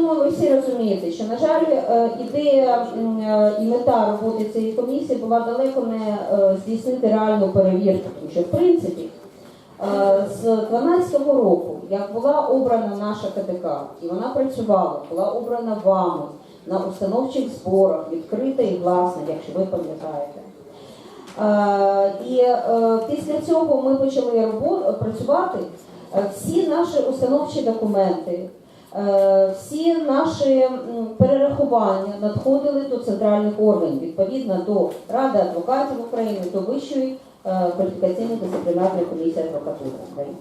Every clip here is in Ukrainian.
думаю, ви всі розумієте, що, на жаль, е, ідея е, і мета роботи цієї комісії була далеко не е, здійснити реальну перевірку, тому що в принципі з 2012 року, як була обрана наша КТК, і вона працювала, була обрана вами на установчих зборах, відкрита і власна, якщо ви пам'ятаєте. І після цього ми почали працювати. Всі наші установчі документи, всі наші перерахування надходили до центральних органів, відповідно до Ради адвокатів України, до Вищої е, кваліфікаційної дисциплінарної комісії адвокатури України.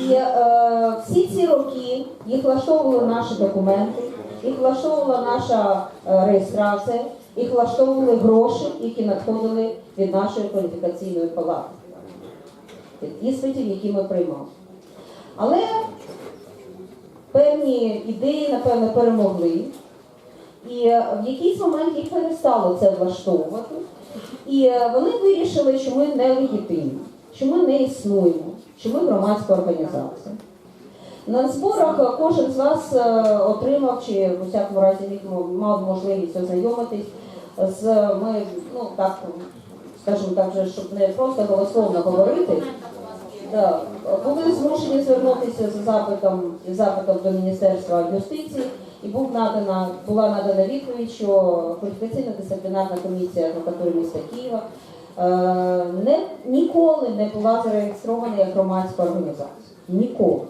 І е, всі ці роки їх влаштовували наші документи, їх влаштовувала наша е, реєстрація, їх влаштовували гроші, які надходили від нашої кваліфікаційної палати, від іспитів, які ми приймали. Але певні ідеї, напевно, перемогли. І е, в якийсь момент їх перестало це влаштовувати. І е, вони вирішили, що ми нелегітимні, що ми не існуємо, що ми громадська організація. На зборах е, кожен з вас отримав чи в усякому разі мав можливість ознайомитись з ми, ну так скажімо так, вже, щоб не просто голословно говорити. Були змушені звернутися з запитом з запитом до Міністерства юстиції, і був надана була надана відповідь, що кваліфікаційна дисциплінарна комісія адвокатури міста Києва е, не ніколи не була зареєстрована як громадська організація. Ніколи.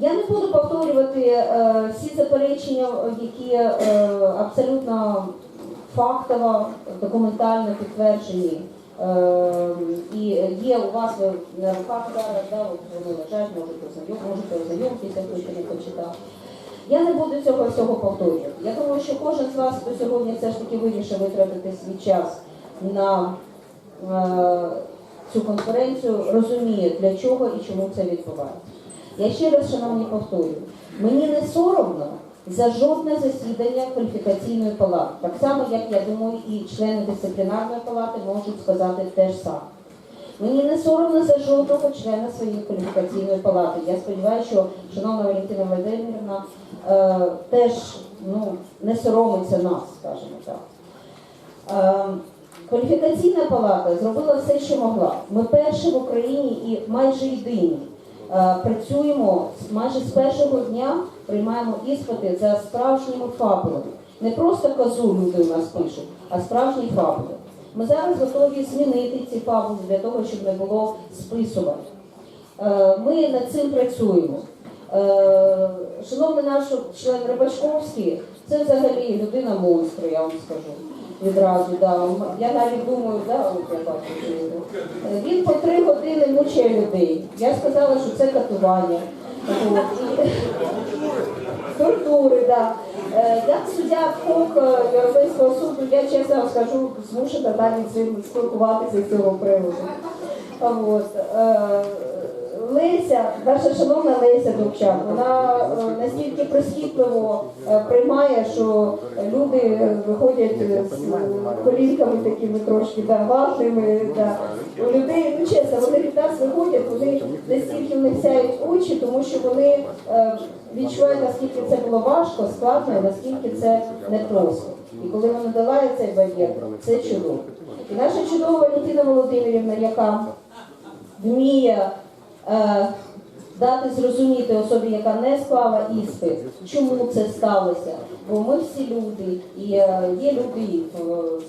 Я не буду повторювати е, всі заперечення, які е, абсолютно фактово, документально підтверджені. Е, і є у вас на руках зараз, да, вони лежать, можете ознайом, можете ознайомитися, хто не почитав. Я не буду цього всього повторювати. Я думаю, що кожен з вас, хто сьогодні все ж таки вирішив витратити свій час на е, цю конференцію, розуміє, для чого і чому це відбувається. Я ще раз, шановні, повторюю, мені не соромно за жодне засідання кваліфікаційної палати. Так само, як я думаю, і члени дисциплінарної палати можуть сказати те ж саме. Мені не соромно за жодного члена своєї кваліфікаційної палати. Я сподіваюся, що шановна Валентина Володимирівна е, теж ну, не соромиться нас, скажімо так. Е, Кваліфікаційна палата зробила все, що могла. Ми перші в Україні і майже єдині. Е, Працюємо майже з першого дня, приймаємо іспити за справжніми фабулами. Не просто козу люди у нас пишуть, а справжні фабули. Ми зараз готові змінити ці фабули для того, щоб не було списувань. Е, Ми над цим працюємо. Е, Шановний наш член Рибачковський, це взагалі людина монстр, я вам скажу. Відразу, да. Я навіть думаю, да, от я бачу, е, він по три години мучає людей. Я сказала, що це катування. Тортури, да. Е, Як суддя КОК е, Європейського суду, я чесно вам скажу, змушена навіть з ним спілкуватися з цього приводу. От. Леся, наша шановна Леся Довчак, вона е, настільки прискіпливо е, приймає, що люди е, виходять з колінками такими трошки да, ватними. Да. У людей, ну чесно, вони від нас виходять, вони настільки них сяють очі, тому що вони відчувають, наскільки це було важко, складно, наскільки це непросто. І коли вона долає цей бар'єр, це чудово. І наша чудова Валентина Володимирівна, яка вміє дати зрозуміти особі, яка не склала іспит, чому це сталося. Бо ми всі люди, і е, є люди в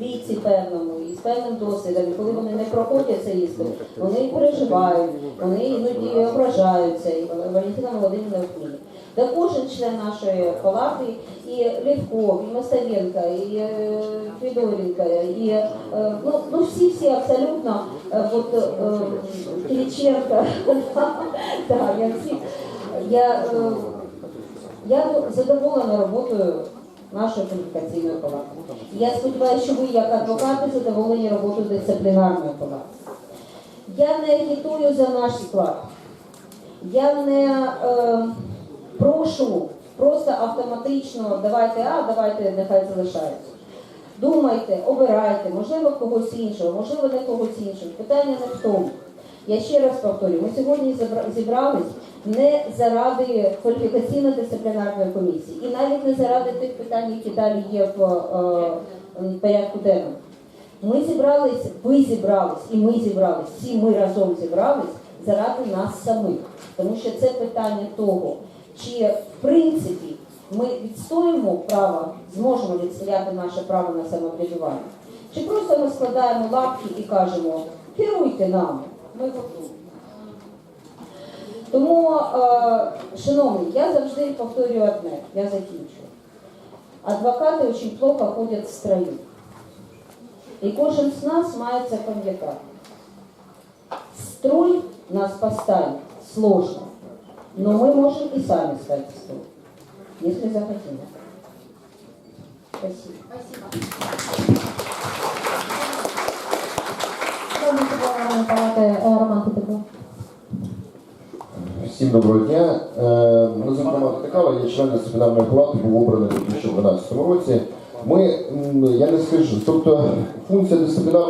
віці певному і з певним досвідом, коли вони не проходять цей іспит, вони переживають, вони іноді ображаються, і Валентина Володимирівна вміє. Та кожен член нашої палати, і Левков, і Мостовенко, і е, Федоренко, і е, ну, ну всі всі абсолютно е, от, Кириченко, да, я всі, я, я задоволена роботою нашої кваліфікаційної палати. Я сподіваюся, що ви як адвокати задоволені роботою дисциплінарної палати. Я не агітую за наш склад. Я не е, прошу просто автоматично давайте А, давайте нехай залишається. Думайте, обирайте, можливо, когось іншого, можливо, не когось іншого. Питання не в тому. Я ще раз повторюю, ми сьогодні зібрались не заради кваліфікаційно-дисциплінарної комісії, і навіть не заради тих питань, які далі є в е, порядку денному. Ми зібрались, ви зібрались, і ми зібрались, всі ми разом зібрались заради нас самих. Тому що це питання того, чи в принципі ми відстоїмо право, зможемо відстояти наше право на самоврядування, чи просто ми складаємо лапки і кажемо, керуйте нами, ми готові. Тому, е, шановні, я завжди повторюю одне, я закінчу. Адвокати дуже плохо ходять в строю. І кожен з нас має це пам'ятати. Строй нас поставить сложно, но мы можем и сами стать в строй, если захотим. Спасибо. Шановні палати е, Роман Петров. Всім доброго дня. Е, Мене звати Роман Тикава, я член дисциплінарної палати, був обраний у 2012 році. Ми, м, я не скажу, тобто функція дисциплінарної